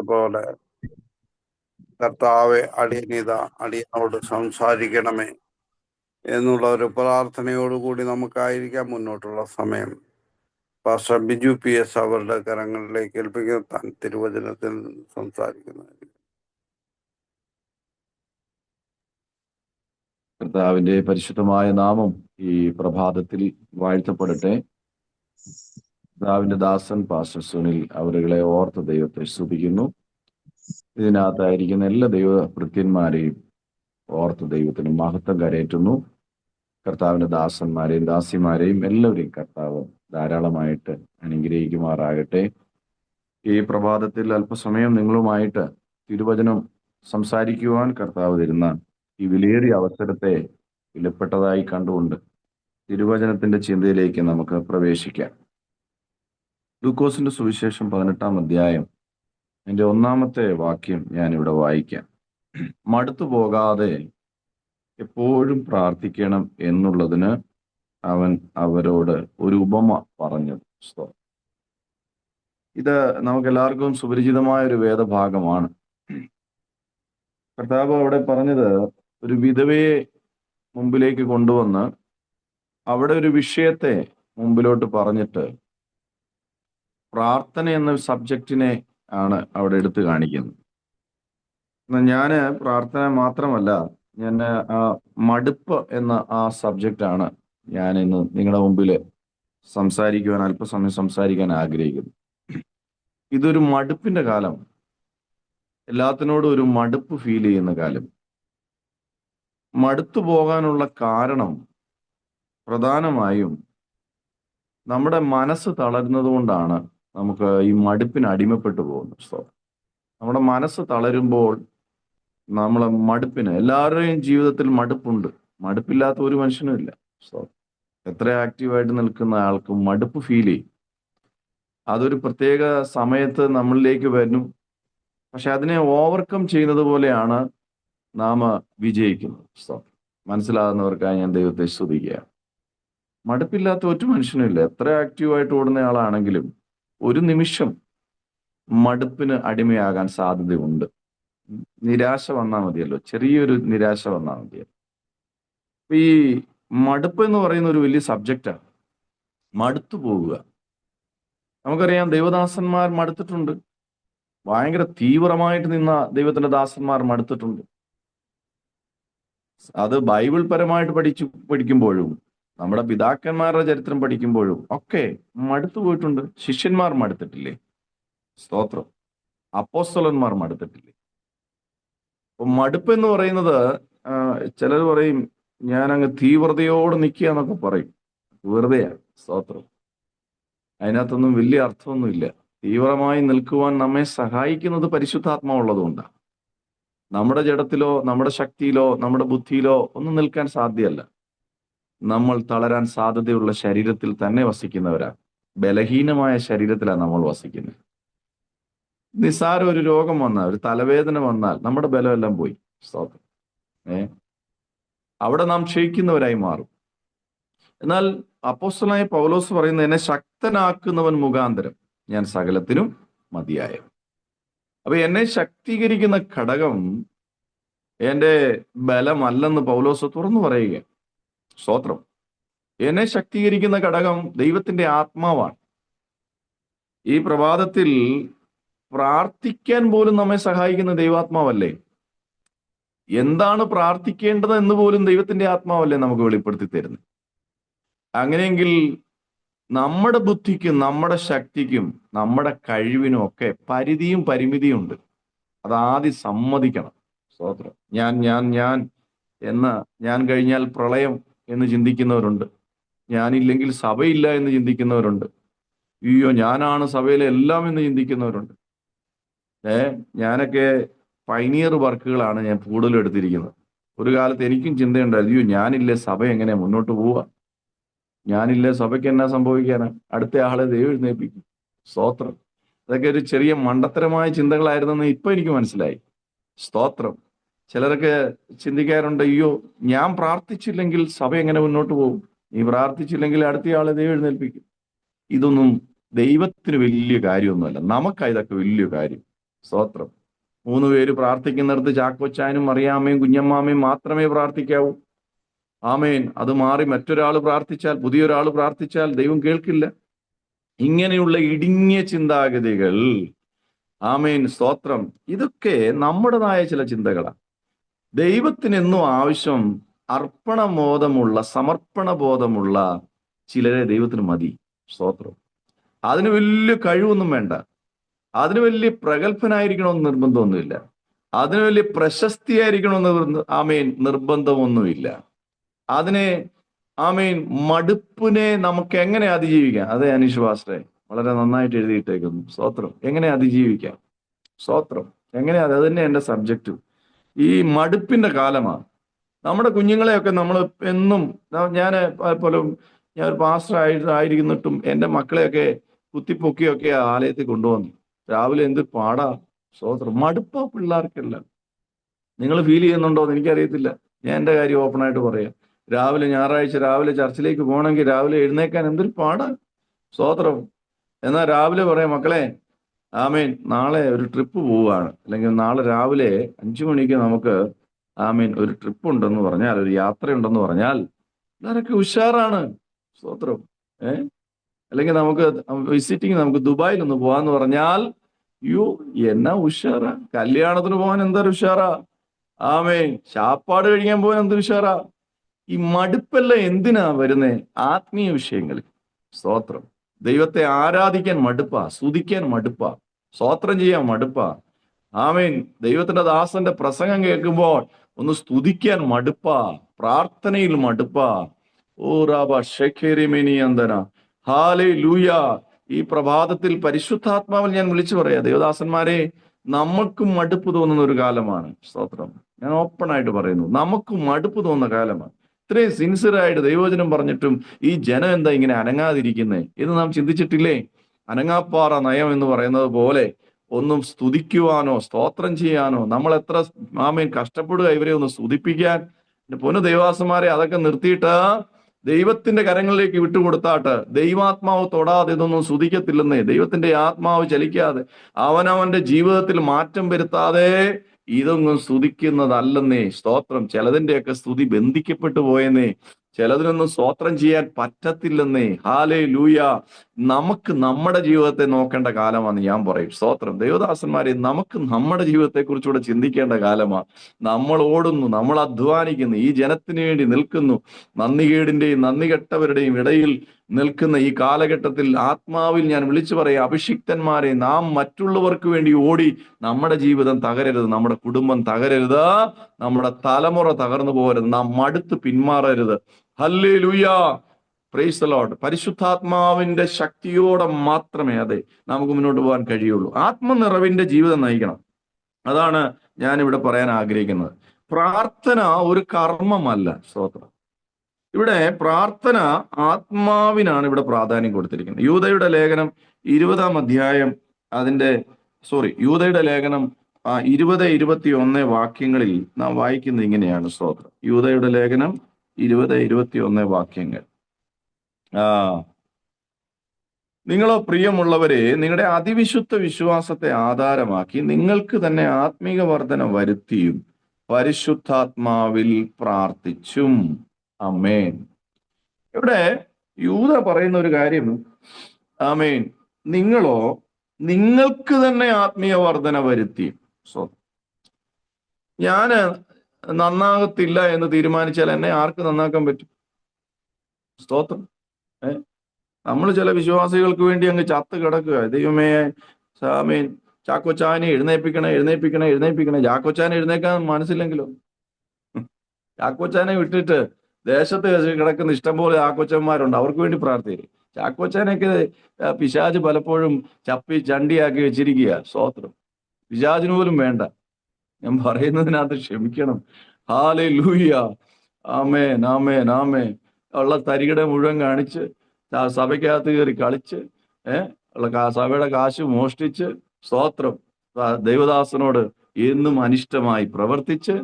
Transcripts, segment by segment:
പോലെ കർത്താവെ അടിയനിത അടിയനോട് സംസാരിക്കണമേ എന്നുള്ള ഒരു പ്രാർത്ഥനയോടുകൂടി നമുക്കായിരിക്കാം മുന്നോട്ടുള്ള സമയം. പാസ്റ്റർ ബിജു പി എസ് അവരുടെ കരങ്ങളിലേക്ക് ഏൽപ്പിക്കുന്ന. താൻ തിരുവചനത്തിൽ സംസാരിക്കുന്നത് കർത്താവിന്റെ പരിശുദ്ധമായ നാമം ഈ പ്രഭാതത്തിൽ വാഴ്ത്തപ്പെടട്ടെ. കർത്താവിന്റെ ദാസൻ പാസ്റ്റർ സുനിൽ അവരുകളെ ഓർത്ത ദൈവത്തെ സ്തുതിക്കുന്നു. ഇതിനകത്തായിരിക്കുന്ന എല്ലാ ദൈവ ഭൃത്യന്മാരെയും ഓർത്ത ദൈവത്തിന് മഹത്വം കരയറ്റുന്നു. കർത്താവിന്റെ ദാസന്മാരെയും ദാസിമാരെയും എല്ലാവരെയും കർത്താവ് ധാരാളമായിട്ട് അനുഗ്രഹിക്കുമാറാകട്ടെ. ഈ പ്രഭാതത്തിൽ അല്പസമയം നിങ്ങളുമായിട്ട് തിരുവചനം സംസാരിക്കുവാൻ കർത്താവ് തരുന്ന ഈ വിലയേറിയ അവസരത്തെ വിലപ്പെട്ടതായി കണ്ടുകൊണ്ട് തിരുവചനത്തിന്റെ ചിന്തയിലേക്ക് നമുക്ക് പ്രവേശിക്കാം. ലൂക്കോസിന്റെ സുവിശേഷം പതിനെട്ടാം അധ്യായം എന്റെ ഒന്നാമത്തെ വാക്യം ഞാൻ ഇവിടെ വായിക്കാം. മടുത്തു പോകാതെ എപ്പോഴും പ്രാർത്ഥിക്കണം എന്നുള്ളതിന് അവൻ അവരോട് ഒരു ഉപമ പറഞ്ഞു. ഇത് നമുക്ക് എല്ലാവർക്കും സുപരിചിതമായ ഒരു വേദഭാഗമാണ്. കർത്താവ് അവിടെ പറഞ്ഞത് ഒരു വിധവയെ മുമ്പിലേക്ക് കൊണ്ടുവന്ന് അവിടെ ഒരു വിഷയത്തെ മുമ്പിലോട്ട് പറഞ്ഞിട്ട് പ്രാർത്ഥന എന്ന സബ്ജക്റ്റിനെ ആണ് അവിടെ എടുത്തു കാണിക്കുന്നത്. ഞാൻ പ്രാർത്ഥന മാത്രമല്ല ഞാൻ ആ മടുപ്പ് എന്ന ആ സബ്ജക്റ്റ് ആണ് ഞാൻ ഇന്ന് നിങ്ങളുടെ മുമ്പിൽ സംസാരിക്കുവാൻ അല്പസമയം സംസാരിക്കാൻ ആഗ്രഹിക്കുന്നു. ഇതൊരു മടുപ്പിന്റെ കാലം. എല്ലാത്തിനോടും ഒരു മടുപ്പ് ഫീൽ ചെയ്യുന്ന കാലം. മടുത്തു പോകാനുള്ള കാരണം പ്രധാനമായും നമ്മുടെ മനസ്സ് തളരുന്നത് കൊണ്ടാണ് നമുക്ക് ഈ മടുപ്പിന് അടിമപ്പെട്ടു പോകുന്നു. സ്തോത്രം നമ്മുടെ മനസ്സ് തളരുമ്പോൾ നമ്മളെ മടുപ്പിന് എല്ലാവരുടെയും ജീവിതത്തിൽ മടുപ്പുണ്ട്. മടുപ്പില്ലാത്ത ഒരു മനുഷ്യനും ഇല്ല. എത്ര ആക്റ്റീവായിട്ട് നിൽക്കുന്ന ആൾക്ക് മടുപ്പ് ഫീൽ ചെയ്യും. അതൊരു പ്രത്യേക സമയത്ത് നമ്മളിലേക്ക് വരും. പക്ഷെ അതിനെ ഓവർകം ചെയ്യുന്നത് പോലെയാണ് നാം വിജയിക്കുന്നത്. മനസ്സിലാകുന്നവർക്കായി ഞാൻ ദൈവത്തെ സ്തുതിക്കുക മടുപ്പില്ലാത്ത ഒറ്റ മനുഷ്യനും ഇല്ല. എത്ര ആക്റ്റീവായിട്ട് ഓടുന്ന ആളാണെങ്കിലും ഒരു നിമിഷം മടുപ്പിന് അടിമയാകാൻ സാധ്യതയുണ്ട്. നിരാശ വന്നാൽ മതിയല്ലോ. ചെറിയൊരു നിരാശ വന്നാൽ മതിയല്ലോ. ഈ മടുപ്പ് എന്ന് പറയുന്ന ഒരു വലിയ സബ്ജക്റ്റാണ് മടുത്തു പോവുക നമുക്കറിയാം ദൈവദാസന്മാർ മടുത്തിട്ടുണ്ട്. ഭയങ്കര തീവ്രമായിട്ട് നിന്ന ദൈവത്തിന്റെ ദാസന്മാർ മടുത്തിട്ടുണ്ട്. അത് ബൈബിൾ പരമായിട്ട് പഠിച്ചു പഠിക്കുമ്പോഴും നമ്മുടെ പിതാക്കന്മാരുടെ ചരിത്രം പഠിക്കുമ്പോഴും ഒക്കെ മടുത്തു പോയിട്ടുണ്ട്. ശിഷ്യന്മാർ മടുത്തിട്ടില്ലേ? സ്തോത്രം. അപ്പോസ്തലന്മാർ മടുത്തിട്ടില്ലേ? അപ്പൊ മടുപ്പ് എന്ന് പറയുന്നത് ചിലർ പറയും ഞാൻ അങ്ങ് തീവ്രതയോട് നിൽക്കുക എന്നൊക്കെ പറയും. വെറുതെയാണ്. സ്തോത്രം. അതിനകത്തൊന്നും വലിയ അർത്ഥമൊന്നുമില്ല. തീവ്രമായി നിൽക്കുവാൻ നമ്മെ സഹായിക്കുന്നത് പരിശുദ്ധാത്മാവുള്ളതുകൊണ്ടാണ് നമ്മുടെ ജഡത്തിലോ നമ്മുടെ ശക്തിയിലോ നമ്മുടെ ബുദ്ധിയിലോ ഒന്നും നിൽക്കാൻ സാധ്യമല്ല. നമ്മൾ തളരാൻ സാധ്യതയുള്ള ശരീരത്തിൽ തന്നെ വസിക്കുന്നവരാ. ബലഹീനമായ ശരീരത്തിലാണ് നമ്മൾ വസിക്കുന്നത്. നിസ്സാര ഒരു രോഗം വന്നാൽ ഒരു തലവേദന വന്നാൽ നമ്മുടെ ബലമെല്ലാം പോയി. സ്തോത്രം. ഏ? അവിടെ നാം ക്ഷയിക്കുന്നവരായി മാറും. എന്നാൽ അപ്പോസ്റ്റലായ പൗലോസ് പറയുന്ന എന്നെ ശക്തനാക്കുന്നവൻ മുഖാന്തരം ഞാൻ സകലത്തിനും മതിയായ. അപ്പൊ എന്നെ ശക്തീകരിക്കുന്ന ഘടകം എന്റെ ബലമല്ലെന്ന് പൗലോസ് തുറന്നു പറയുക സ്തോത്രം. എന്നെ ശക്തീകരിക്കുന്ന ഘടകം ദൈവത്തിന്റെ ആത്മാവാണ്. ഈ പ്രഭാതത്തിൽ പ്രാർത്ഥിക്കാൻ പോലും നമ്മെ സഹായിക്കുന്ന ദൈവാത്മാവല്ലേ? എന്താണ് പ്രാർത്ഥിക്കേണ്ടത് എന്ന് പോലും ദൈവത്തിന്റെ ആത്മാവല്ലേ നമുക്ക് വെളിപ്പെടുത്തി തരുന്നത്? അങ്ങനെയെങ്കിൽ നമ്മുടെ ബുദ്ധിക്കും നമ്മുടെ ശക്തിക്കും നമ്മുടെ കഴിവിനും ഒക്കെ പരിധിയും പരിമിതിയും ഉണ്ട്. അത് ആദ്യം സമ്മതിക്കണം. സ്തോത്രം. ഞാൻ ഞാൻ ഞാൻ എന്ന ഞാൻ കഴിഞ്ഞാൽ പ്രളയം എന്ന് ചിന്തിക്കുന്നവരുണ്ട്. ഞാനില്ലെങ്കിൽ സഭയില്ല എന്ന് ചിന്തിക്കുന്നവരുണ്ട്. അയ്യോ ഞാനാണ് സഭയിലെ എല്ലാം എന്ന് ചിന്തിക്കുന്നവരുണ്ട്. ഏ ഞാനൊക്കെ പൈനിയർ വർക്കുകളാണ് ഞാൻ കൂടുതലും എടുത്തിരിക്കുന്നത്. ഒരു കാലത്ത് എനിക്കും ചിന്തയുണ്ടായിരുന്നു അയ്യോ ഞാനില്ലേ സഭ എങ്ങനെ മുന്നോട്ട് പോവുക? ഞാനില്ലേ സഭയ്ക്ക് എന്നാ സംഭവിക്കാനാ അടുത്ത ആളെ ദൈവം എഴുന്നേൽപ്പിക്കും. സ്തോത്രം. അതൊക്കെ ഒരു ചെറിയ മണ്ടത്തരമായ ചിന്തകളായിരുന്നെന്ന് ഇപ്പൊ എനിക്ക് മനസ്സിലായി. സ്തോത്രം. ചിലരൊക്കെ ചിന്തിക്കാറുണ്ട് അയ്യോ ഞാൻ പ്രാർത്ഥിച്ചില്ലെങ്കിൽ സഭ എങ്ങനെ മുന്നോട്ട് പോകും? നീ പ്രാർത്ഥിച്ചില്ലെങ്കിൽ അടുത്ത അടുത്തയാളെ ദൈവം എഴുന്നേൽപ്പിക്കും. ഇതൊന്നും ദൈവത്തിന് വലിയ കാര്യമൊന്നുമല്ല. നമുക്കാ ഇതൊക്കെ വലിയ കാര്യം. സ്തോത്രം. മൂന്ന് പേര് പ്രാർത്ഥിക്കുന്നിടത്ത് ചാക്കോച്ചാനും മറിയാമ്മയും കുഞ്ഞമ്മാമയും മാത്രമേ പ്രാർത്ഥിക്കാവൂ. ആമേൻ. അത് മാറി മറ്റൊരാൾ പ്രാർത്ഥിച്ചാൽ പുതിയൊരാൾ പ്രാർത്ഥിച്ചാൽ ദൈവം കേൾക്കില്ല. ഇങ്ങനെയുള്ള ഇടുങ്ങിയ ചിന്താഗതികൾ. ആമേൻ. സ്തോത്രം. ഇതൊക്കെ നമ്മുടേതായ ചില ചിന്തകളാണ് ദൈവത്തിനെന്നും ആവശ്യം അർപ്പണബോധമുള്ള സമർപ്പണ ബോധമുള്ള ചിലരെ ദൈവത്തിന് മതി. സ്തോത്രം. അതിന് വലിയ കഴിവൊന്നും വേണ്ട. അതിന് വലിയ പ്രഗത്ഭനായിരിക്കണമെന്ന് നിർബന്ധമൊന്നുമില്ല. അതിന് വലിയ പ്രശസ്തിയായിരിക്കണമെന്ന് ആമേൻ നിർബന്ധമൊന്നുമില്ല. അതിനെ ആമേൻ മടുപ്പിനെ നമുക്ക് എങ്ങനെ അതിജീവിക്കാം? അതെ അനീഷ് ഭാസ്റ്ററെ വളരെ നന്നായിട്ട് എഴുതിയിട്ടേക്കുന്നു. സ്തോത്രം. എങ്ങനെ അതിജീവിക്കാം? സ്തോത്രം. എങ്ങനെ അത് തന്നെ എന്റെ സബ്ജക്റ്റ്. ഈ മടുപ്പിന്റെ കാലമാണ്. നമ്മുടെ കുഞ്ഞുങ്ങളെയൊക്കെ നമ്മൾ എന്നും ഞാൻ പലപ്പോഴും ഞാൻ ഒരു പാസ്റ്റർ ആയി ആയിരിക്കുന്നിട്ടും എന്റെ മക്കളെയൊക്കെ കുത്തിപ്പൊക്കിയൊക്കെ ആലയത്തിൽ കൊണ്ടുവന്നു. രാവിലെ എന്ത് പാടാ സ്വതന്ത്രം മടുപ്പാ പിള്ളേർക്കെല്ലാം. നിങ്ങൾ ഫീൽ ചെയ്യുന്നുണ്ടോ എന്ന് എനിക്കറിയത്തില്ല. ഞാൻ എന്റെ കാര്യം ഓപ്പണായിട്ട് പറയാം. രാവിലെ ഞായറാഴ്ച രാവിലെ ചർച്ചിലേക്ക് പോകണമെങ്കിൽ രാവിലെ എഴുന്നേക്കാൻ എന്തൊരു പാടാ സ്വതന്ത്രം എന്നാൽ രാവിലെ പറയാം മക്കളെ ആമീൻ. നാളെ ഒരു ട്രിപ്പ് പോവുകയാണ്. അല്ലെങ്കിൽ നാളെ രാവിലെ അഞ്ചു മണിക്ക് നമുക്ക് ആമീൻ ഒരു ട്രിപ്പ് ഉണ്ടെന്ന് പറഞ്ഞാൽ ഒരു യാത്രയുണ്ടെന്ന് പറഞ്ഞാൽ എല്ലാവരൊക്കെ ഉഷാറാണ്. സ്തോത്രം. ഏ? അല്ലെങ്കിൽ നമുക്ക് വിസിറ്റിങ് നമുക്ക് ദുബായിൽ ഒന്ന് പോവാന്ന് പറഞ്ഞാൽ യു എന്നാ ഉഷാറാ. കല്യാണത്തിന് പോകാൻ എന്തൊരു ഉഷാറാ? ആമേ ചാപ്പാട് കഴിക്കാൻ പോകാൻ എന്തൊരു ഉഷാറാ? ഈ മടുപ്പെല്ലാം എന്തിനാ വരുന്നേ? ആത്മീയ വിഷയങ്ങളിൽ. സ്തോത്രം. ദൈവത്തെ ആരാധിക്കാൻ മടുപ്പ സ്തുതിക്കാൻ മടുപ്പ സ്തോത്രം ചെയ്യാൻ മടുപ്പ. ആമീൻ. ദൈവത്തിന്റെ ദാസന്റെ പ്രസംഗം കേൾക്കുമ്പോൾ ഒന്ന് സ്തുതിക്കാൻ മടുപ്പ പ്രാർത്ഥനയിൽ മടുപ്പ. ഓ റാബ ഷെഖേരിമിനി ഹാലേ ലൂയ ഈ പ്രഭാതത്തിൽ പരിശുദ്ധാത്മാവിൽ ഞാൻ വിളിച്ചു പറയാ ദേവദാസന്മാരെ നമുക്കും മടുപ്പ് തോന്നുന്ന ഒരു കാലമാണ്. സ്തോത്രം. ഞാൻ ഓപ്പൺ ആയിട്ട് പറയുന്നു നമുക്കും മടുപ്പ് തോന്നുന്ന കാലമാണ്. ഇത്രയും സിൻസിയറായിട്ട് ദൈവചനം പറഞ്ഞിട്ടും ഈ ജനം എന്താ ഇങ്ങനെ അനങ്ങാതിരിക്കുന്നത് ഇത് നാം ചിന്തിച്ചിട്ടില്ലേ? അനങ്ങാപ്പാറ നയം എന്ന് പറയുന്നത് പോലെ ഒന്നും സ്തുതിക്കുവാനോ സ്തോത്രം ചെയ്യാനോ നമ്മൾ എത്ര മാമേൻ കഷ്ടപ്പെടുക ഇവരെ ഒന്ന് സ്തുതിപ്പിക്കാൻ. പൊന്നു ദൈവാസന്മാരെ അതൊക്കെ നിർത്തിയിട്ട് ദൈവത്തിന്റെ കരങ്ങളിലേക്ക് വിട്ടുകൊടുത്താട്ട് ദൈവാത്മാവ് തൊടാതെ ഇതൊന്നും സ്തുതിക്കത്തില്ലെന്നേ. ദൈവത്തിന്റെ ആത്മാവ് ചലിക്കാതെ അവനവന്റെ ജീവിതത്തിൽ മാറ്റം വരുത്താതെ ഇതൊന്നും സ്തുതിക്കുന്നതല്ലെന്നേ. സ്തോത്രം. ചിലതിന്റെയൊക്കെ സ്തുതി ബന്ധിക്കപ്പെട്ടു പോയെന്നേ. ചിലതിനൊന്നും സ്തോത്രം ചെയ്യാൻ പറ്റത്തില്ലെന്നേ. ഹാലേ ലൂയ നമുക്ക് നമ്മുടെ ജീവിതത്തെ നോക്കേണ്ട കാലമാണ് ഞാൻ പറയും. സ്തോത്രം. ദേവദാസന്മാരെ നമുക്ക് നമ്മുടെ ജീവിതത്തെ കുറിച്ചുകൂടെ ചിന്തിക്കേണ്ട കാലമാണ് നമ്മൾ ഓടുന്നു നമ്മൾ അധ്വാനിക്കുന്നു ഈ ജനത്തിന് വേണ്ടി നിൽക്കുന്നു. നന്ദികേടിന്റെയും നന്ദി കെട്ടവരുടെയും ഇടയിൽ നിൽക്കുന്ന ഈ കാലഘട്ടത്തിൽ ആത്മാവിൽ ഞാൻ വിളിച്ചു പറയാം അഭിഷിക്തന്മാരെ നാം മറ്റുള്ളവർക്ക് വേണ്ടി ഓടി നമ്മുടെ ജീവിതം തകരരുത് നമ്മുടെ കുടുംബം തകരരുത് നമ്മുടെ തലമുറ തകർന്നു പോകരുത് നാം മടുത്ത് പിന്മാറരുത്. ഹല്ലേ ലൂയ പ്രൈസ് ലോഡ് പരിശുദ്ധാത്മാവിന്റെ ശക്തിയോടെ മാത്രമേ അതെ നമുക്ക് മുന്നോട്ട് പോകാൻ കഴിയുള്ളൂ. ആത്മനിറവിന്റെ ജീവിതം നയിക്കണം. അതാണ് ഞാൻ ഇവിടെ പറയാൻ ആഗ്രഹിക്കുന്നത്. പ്രാർത്ഥന ഒരു കർമ്മമല്ല സ്തോത്രം. ഇവിടെ പ്രാർത്ഥന ആത്മാവിനാണ് ഇവിടെ പ്രാധാന്യം കൊടുത്തിരിക്കുന്നത്. യൂതയുടെ ലേഖനം ഇരുപതാം അധ്യായം അതിന്റെ സോറി യൂതയുടെ ലേഖനം ഇരുപത് ഇരുപത്തി ഒന്ന് വാക്യങ്ങളിൽ നാം വായിക്കുന്നത് ഇങ്ങനെയാണ് സ്തോത്രം. യൂതയുടെ ലേഖനം ഇരുപത് ഇരുപത്തി ഒന്ന് വാക്യങ്ങൾ. ആ നിങ്ങളോ പ്രിയമുള്ളവരെ നിങ്ങളുടെ അതിവിശുദ്ധ വിശ്വാസത്തെ ആധാരമാക്കി നിങ്ങൾക്ക് തന്നെ ആത്മീക വർധന വരുത്തിയും പരിശുദ്ധാത്മാവിൽ പ്രാർത്ഥിച്ചും. അമേൻ ഇവിടെ യൂത പറയുന്ന ഒരു കാര്യം ആമേൻ നിങ്ങളോ നിങ്ങൾക്ക് തന്നെ ആത്മീയ വർധന വരുത്തി. സോ ഞാൻ നന്നാകത്തില്ല എന്ന് തീരുമാനിച്ചാൽ എന്നെ ആർക്ക് നന്നാക്കാൻ പറ്റും? സ്തോത്രം. ഏ? നമ്മൾ ചില വിശ്വാസികൾക്ക് വേണ്ടി അങ്ങ് ചത്ത് കിടക്കുക. ദൈവമേ സാമീൻ ചാക്കോച്ചാനെ എഴുന്നേപ്പിക്കണേ എഴുന്നേപ്പിക്കണേ എഴുന്നേപ്പിക്കണേ. ചാക്കോച്ചാനെ എഴുന്നേക്കാൻ മനസ്സില്ലെങ്കിലോ? ചാക്കോച്ചാനെ വിട്ടിട്ട് ദേശത്ത് കിടക്കുന്ന ഇഷ്ടംപോലെ ആക്കൊച്ചന്മാരുണ്ട്. അവർക്ക് വേണ്ടി പ്രാർത്ഥിക്കും. ചാക്കോച്ചാനൊക്കെ പിശാജ് പലപ്പോഴും ചപ്പി ചണ്ടിയാക്കി വെച്ചിരിക്കുക സ്വോത്രം. പിശാജിന് പോലും വേണ്ട. ഞാൻ പറയുന്നതിനകത്ത് ക്ഷമിക്കണം. ഹാലെ ലൂയ ആമേ നാമേ നാമേ ഉള്ള തരികിട മുഴുവൻ കാണിച്ച് സഭയ്ക്കകത്ത് കയറി കളിച്ച് ഏഹ് ഉള്ള സഭയുടെ കാശ് മോഷ്ടിച്ച് സ്തോത്രം ദൈവദാസനോട് എന്നും അനിഷ്ടമായി പ്രവർത്തിച്ച്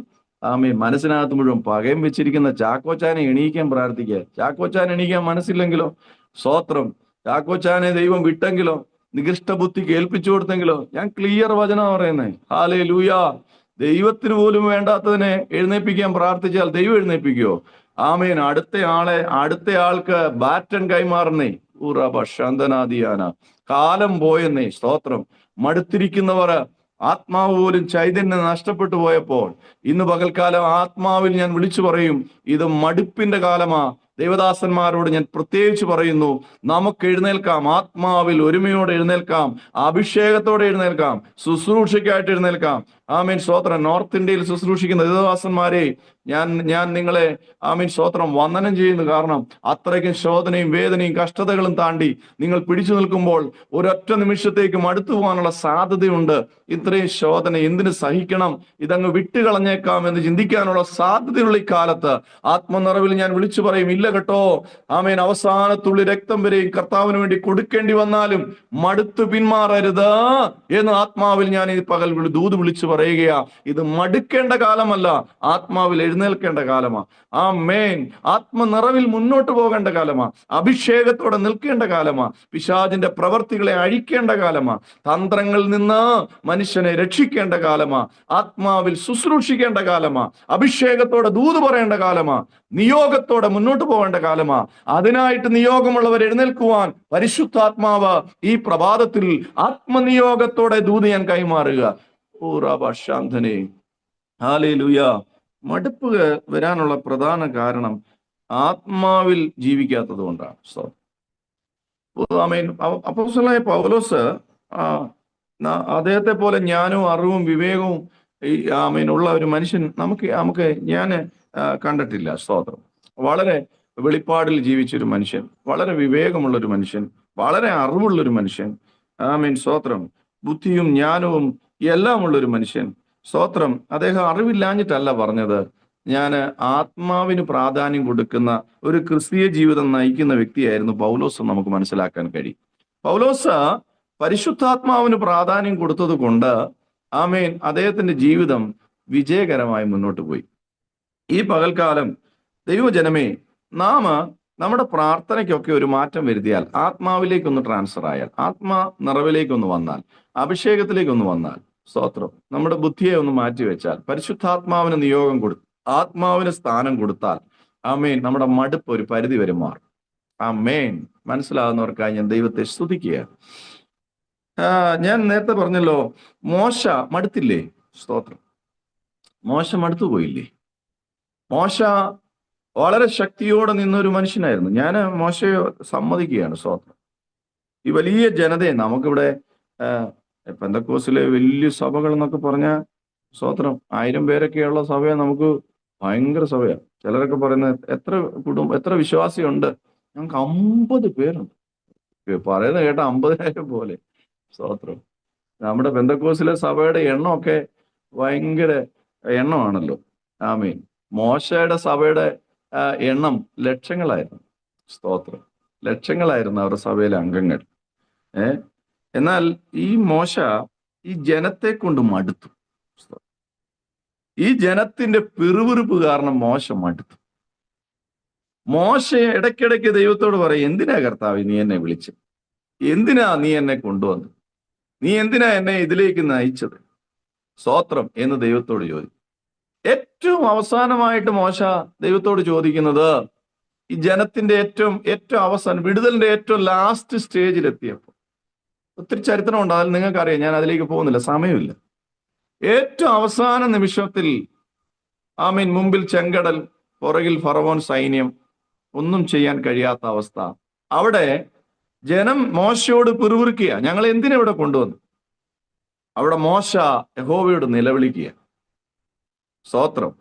ആമേ മനസ്സിനകത്ത് മുഴുവൻ പകയം വെച്ചിരിക്കുന്ന ചാക്കോച്ചാനെ എണീക്കാൻ പ്രാർത്ഥിക്കുക. ചാക്കോച്ചാൻ എണീക്കാൻ മനസ്സില്ലെങ്കിലോ? സ്വോത്രം ചാക്കോച്ചാനെ ദൈവം വിട്ടെങ്കിലോ? നികൃഷ്ട ബുദ്ധി കേൾപ്പിച്ചു കൊടുത്തെങ്കിലോ? ഞാൻ ക്ലിയർ വചന പറയുന്നേ. ഹാലേ ലൂയ ദൈവത്തിന് പോലും വേണ്ടാത്തതിനെ എഴുന്നേപ്പിക്കാൻ പ്രാർത്ഥിച്ചാൽ ദൈവം എഴുന്നേപ്പിക്കുവോ ആമേൻ. അടുത്ത ആളെ അടുത്ത ആൾക്ക് ബാറ്റൻ കൈമാറുന്നേ. ഊറ ഭക്ഷാന്തനാദിയാന കാലം പോയെന്നേ. സ്തോത്രം. മടുത്തിരിക്കുന്നവർ ആത്മാവ് പോലും ചൈതന്യം നഷ്ടപ്പെട്ടു പോയപ്പോൾ ഇന്ന് പകൽക്കാലം ആത്മാവിൽ ഞാൻ വിളിച്ചു പറയും ഇത് മടുപ്പിന്റെ കാലമാ. ദേവദാസന്മാരോട് ഞാൻ പ്രത്യേകിച്ച് പറയുന്നു നമുക്ക് എഴുന്നേൽക്കാം ആത്മാവിൽ ഒരുമയോടെ എഴുന്നേൽക്കാം അഭിഷേകത്തോടെ എഴുന്നേൽക്കാം ശുശ്രൂഷയ്ക്കായിട്ട് എഴുന്നേൽക്കാം. ആമീൻ. സ്വോത്രം നോർത്ത് ഇന്ത്യയിൽ ശുശ്രൂഷിക്കുന്ന ദേവദാസന്മാരെ ഞാൻ ഞാൻ നിങ്ങളെ ആമീൻ സ്വോത്രം വന്ദനം ചെയ്യുന്നു. കാരണം അത്രയ്ക്കും ശോധനയും വേദനയും കഷ്ടതകളും താണ്ടി നിങ്ങൾ പിടിച്ചു നിൽക്കുമ്പോൾ ഒരൊറ്റ നിമിഷത്തേക്കും അടുത്തു പോകാനുള്ള സാധ്യതയുണ്ട്. ഇത്രയും ശോധന എന്തിനു സഹിക്കണം? ഇതങ്ങ് വിട്ടുകളഞ്ഞേക്കാം എന്ന് ചിന്തിക്കാനുള്ള സാധ്യതയുള്ള ഈ കാലത്ത് ആത്മനിറവിൽ ഞാൻ വിളിച്ചു പറയും ഇല്ല കേട്ടോ. ആമേൻ. അവസാനത്തുള്ളി രക്തം വരെയും കർത്താവിന് വേണ്ടി കൊടുക്കേണ്ടി വന്നാലും മടുത്തു പിന്മാറരുത് എന്ന് ആത്മാവിൽ ഞാൻ ഈ പകൽ ദൂത് വിളിച്ചു പറയുകയാ ഇത് മടുക്കേണ്ട കാലമല്ല ആത്മാവിൽ എഴുന്നേൽക്കേണ്ട കാലമാ. ആ മേൻ ആത്മനിറവിൽ മുന്നോട്ട് പോകേണ്ട കാലമാ. അഭിഷേകത്തോടെ നിൽക്കേണ്ട കാലമാ. പിശാജിന്റെ പ്രവർത്തികളെ അഴിക്കേണ്ട കാലമാ. തന്ത്രങ്ങളിൽ നിന്ന് മനുഷ്യനെ രക്ഷിക്കേണ്ട കാലമാ. ആത്മാവിൽ ശുശ്രൂഷിക്കേണ്ട കാലമാ. അഭിഷേകത്തോടെ ദൂത് പറയേണ്ട കാലമാ. നിയോഗത്തോടെ മുന്നോട്ട് പോകേണ്ട കാലമാ. അതിനായിട്ട് നിയോഗമുള്ളവർ എഴുന്നേൽക്കുവാൻ പരിശുദ്ധാത്മാവ് ഈ പ്രഭാതത്തിൽ ആത്മനിയോഗത്തോടെ ദൂത് ഞാൻ കൈമാറുക. ശാന്തനെ ഹാലേലൂയ മടുപ്പ് വരാനുള്ള പ്രധാന കാരണം ആത്മാവിൽ ജീവിക്കാത്തത് കൊണ്ടാണ്. സോ ആമേൻ അപ്പോസ്തലനായ പൗലോസ് അദ്ദേഹത്തെ പോലെ ജ്ഞാനവും അറിവും വിവേകവും ഈ ആമേൻ ഉള്ള ഒരു മനുഷ്യൻ നമുക്ക് നമുക്ക് ഞാൻ കണ്ടിട്ടില്ല. സ്തോത്രം. വളരെ വെളിപ്പാടിൽ ജീവിച്ചൊരു മനുഷ്യൻ വളരെ വിവേകമുള്ള ഒരു മനുഷ്യൻ വളരെ അറിവുള്ള ഒരു മനുഷ്യൻ ആമീൻ സ്തോത്രം. ബുദ്ധിയും ജ്ഞാനവും എല്ലാം ഉള്ള ഒരു മനുഷ്യൻ. സ്തോത്രം. അദ്ദേഹം അറിവില്ലാഞ്ഞിട്ടല്ല പറഞ്ഞത്. ഞാൻ ആത്മാവിന് പ്രാധാന്യം കൊടുക്കുന്ന ഒരു ക്രിസ്തീയ ജീവിതം നയിക്കുന്ന വ്യക്തിയായിരുന്നു പൗലോസ് നമുക്ക് മനസ്സിലാക്കാൻ കഴിയും. പൗലോസ് പരിശുദ്ധാത്മാവിന് പ്രാധാന്യം കൊടുത്തത് കൊണ്ട് ആമേൻ അദ്ദേഹത്തിന്റെ ജീവിതം വിജയകരമായി മുന്നോട്ട് പോയി. ഈ പകൽക്കാലം ദൈവജനമേ നാം നമ്മുടെ പ്രാർത്ഥനയ്ക്കൊക്കെ ഒരു മാറ്റം വരുത്തിയാൽ ആത്മാവിലേക്കൊന്ന് ട്രാൻസ്ഫർ ആയാൽ ആത്മാ നിറവിലേക്കൊന്ന് വന്നാൽ അഭിഷേകത്തിലേക്കൊന്ന് വന്നാൽ സ്തോത്രം. നമ്മുടെ ബുദ്ധിയെ ഒന്ന് മാറ്റി വെച്ചാൽ പരിശുദ്ധാത്മാവിന് നിയോഗം കൊടുത്ത് ആത്മാവിന് സ്ഥാനം കൊടുത്താൽ ആമേൻ നമ്മുടെ മടുപ്പ് ഒരു പരിധി വരെ മാറും. ആ ആമേൻ. മനസ്സിലാകുന്നവർക്കായി ഞാൻ ദൈവത്തെ സ്തുതിക്കുക. ഞാൻ നേരത്തെ പറഞ്ഞല്ലോ മോശ മടുത്തില്ലേ? സ്തോത്രം. മോശ മടുത്തു പോയില്ലേ? മോശ വളരെ ശക്തിയോടെ നിന്നൊരു മനുഷ്യനായിരുന്നു. ഞാൻ മോശയെ സമ്മതിക്കുകയാണ് സ്തോത്രം. ഈ വലിയ ജനതയെ നമുക്കിവിടെ പെന്തക്കോസിലെ വലിയ സഭകൾ എന്നൊക്കെ പറഞ്ഞ സ്തോത്രം ആയിരം പേരൊക്കെയുള്ള സഭയെ നമുക്ക് ഭയങ്കര സഭയാണ് ചിലരൊക്കെ പറയുന്നത് എത്ര കുടുംബം എത്ര വിശ്വാസിയുണ്ട്. ഞങ്ങൾക്ക് അമ്പത് പേരുണ്ട്. പറയുന്നത് കേട്ട അമ്പതിനായിരം പോലെ സ്തോത്രം നമ്മുടെ ബന്ധക്കോസിലെ സഭയുടെ എണ്ണമൊക്കെ ഭയങ്കര എണ്ണമാണല്ലോ. ആമീൻ. മോശയുടെ സഭയുടെ എണ്ണം ലക്ഷങ്ങളായിരുന്നു. സ്തോത്രം ലക്ഷങ്ങളായിരുന്നു അവരുടെ സഭയിലെ അംഗങ്ങൾ. ഏ? എന്നാൽ ഈ മോശ ഈ ജനത്തെ കൊണ്ട് മടുത്തു. ഈ ജനത്തിന്റെ പിറുപിറുപ്പ് കാരണം മോശ മടുത്തു. മോശ ഇടയ്ക്കിടയ്ക്ക് ദൈവത്തോട് പറയും എന്തിനാ കർത്താവ് നീ എന്നെ വിളിച്ചത് എന്തിനാ നീ എന്നെ കൊണ്ടുവന്നത്? നീ എന്തിനാ എന്നെ ഇതിലേക്ക് നയിച്ചത്? സ്തോത്രം എന്ന് ദൈവത്തോട് ചോദിക്കും. ഏറ്റവും അവസാനമായിട്ട് മോശ ദൈവത്തോട് ചോദിക്കുന്നത് ഈ ജനത്തിന്റെ ഏറ്റവും ഏറ്റവും അവസാനം വിടുതലിന്റെ ഏറ്റവും ലാസ്റ്റ് സ്റ്റേജിൽ എത്തിയപ്പോൾ. ഒത്തിരി ചരിത്രമുണ്ട് അതിൽ നിങ്ങൾക്കറിയാം. ഞാൻ അതിലേക്ക് പോകുന്നില്ല. സമയമില്ല. ഏറ്റവും അവസാന നിമിഷത്തിൽ ആമീൻ മുമ്പിൽ ചെങ്കടൽ പുറകിൽ ഫറവോൻ സൈന്യം ഒന്നും ചെയ്യാൻ കഴിയാത്ത അവസ്ഥ. അവിടെ ജനം മോശയോട് പിറുവിറുക്കുക ഞങ്ങൾ എന്തിനാ ഇവിടെ കൊണ്ടുവന്നു? അവിടെ മോശ യഹോവയോട് നിലവിളിക്കുക. സ്തോത്രം.